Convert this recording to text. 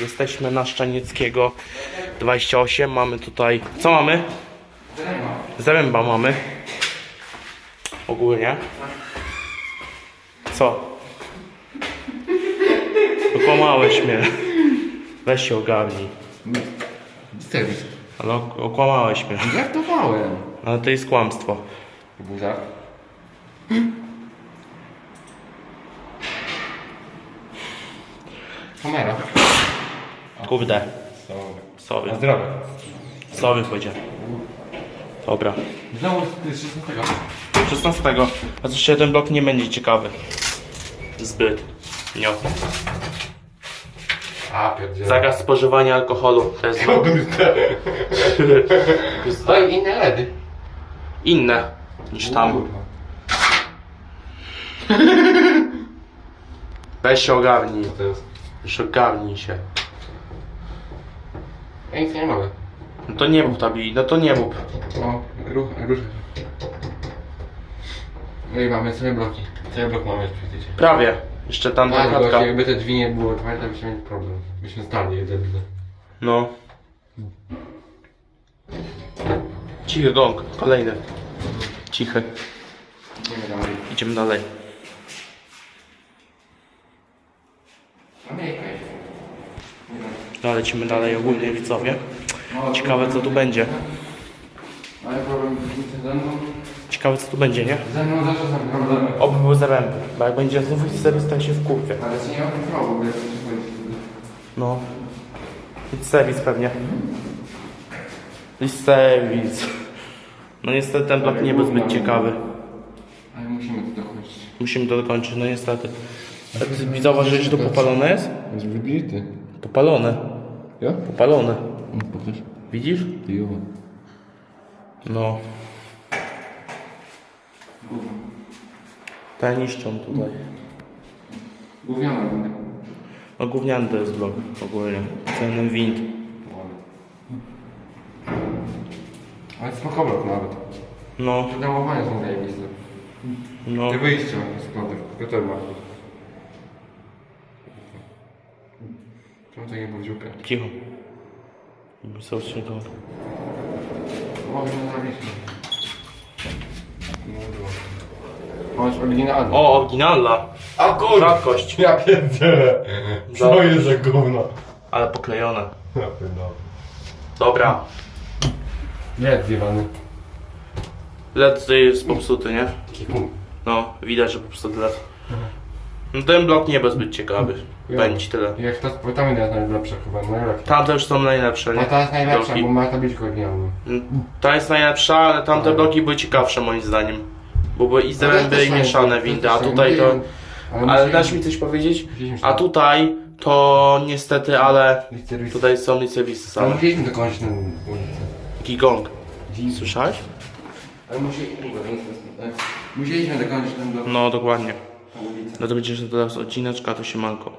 Jesteśmy na Szczanieckiego 28. Mamy tutaj. Co mamy? Zaręba mamy. Ogólnie. Co? Okłamałeś mnie. Weź się ogarnij. Serwis. Ale ok- okłamałeś mnie. Żartowałem. Ale to jest kłamstwo. Żart. Kamera. Kurde. Sorry. Sorry. Na zdrowie. Sorry powiedziałem. Dobra. Znowu z 16. 16. A coś ten blok nie będzie ciekawy. Zbyt. Nie. A, pierdziele. Zakaz spożywania alkoholu. To jest Stoi inne LEDy. inne niż tam. Kurwa. Weź się ogarnij. Co to jest? Już ogarnij się. Ja nic nie mogę. No to nie mów tabi, no to nie mów. O, ruch, ruszaj. No i mamy sobie bloki. Cały blok mamy przecież. Prawie. Jeszcze tam ta Tak, goście, jakby te drzwi nie było otwarte, byśmy mieli problem. Byśmy stali, jak debile. No. Cichy gong. Kolejny. Cichy. Nie wiem, dalej. Idziemy dalej. Ameryka jest. Nie wiem. No, lecimy dalej ogólnie widzowie. Ciekawe co tu będzie. Ciekawe co tu będzie, nie? ze mną zawsze są problemy. Oby były zaręby. Bo jak będzie znów serwis, to się w kurwie. Ale nie ma kontroli się chodzi. No. Idź serwis pewnie. Idź serwis. No niestety ten blok nie był zbyt ciekawy. Ale musimy to dokończyć. Musimy to dokończyć, no niestety. A ty zauważyłeś, że to popalone jest? Jest wybity. Popalone. Ja? Popalone. Pokaż. Widzisz? Jo. No. Te niszczą tutaj. Gówniana będę. No gówniany to jest blok ogólnie. Cenny wind. Ale smakoblok nawet. No, Te domowania są zajebiste. no. Te wyjścia z kątek. Gotowe ma. Czemu to nie było w dziurkę? Cicho. Co się to... Nie było. Masz oryginalny. O, oryginalna. A kur... Rzadkość. Ja pierdzielę. Co jest za gówno? Ale poklejone. Ja pierdolę. Dobra. Nie, zjewany. LED tutaj jest popsuty, nie? Taki. No, widać, że popsuty LED. No ten blok nie był zbyt ciekawy. Ja. Będzie tyle. Jak to tam jest najlepsza chyba, najlepsza. Tamte już są najlepsze, A nie? ta jest najlepsza, Bloki. bo ma tabliczkę oryginalną. Ta jest najlepsza, ale tamte Ale- bloki były ciekawsze moim zdaniem. Bo były i Ale zręby też i mieszane też windy, a tutaj to... Ale dasz mi coś powiedzieć? Musieliśmy A tutaj to niestety, ale tutaj są serwisy Ale same. musieliśmy dokończyć tę ulicę. Gigong. Słyszałeś? Ale musi... musieliśmy dokończyć ten blok. No dokładnie. No to będziesz teraz odcineczka, to się manko.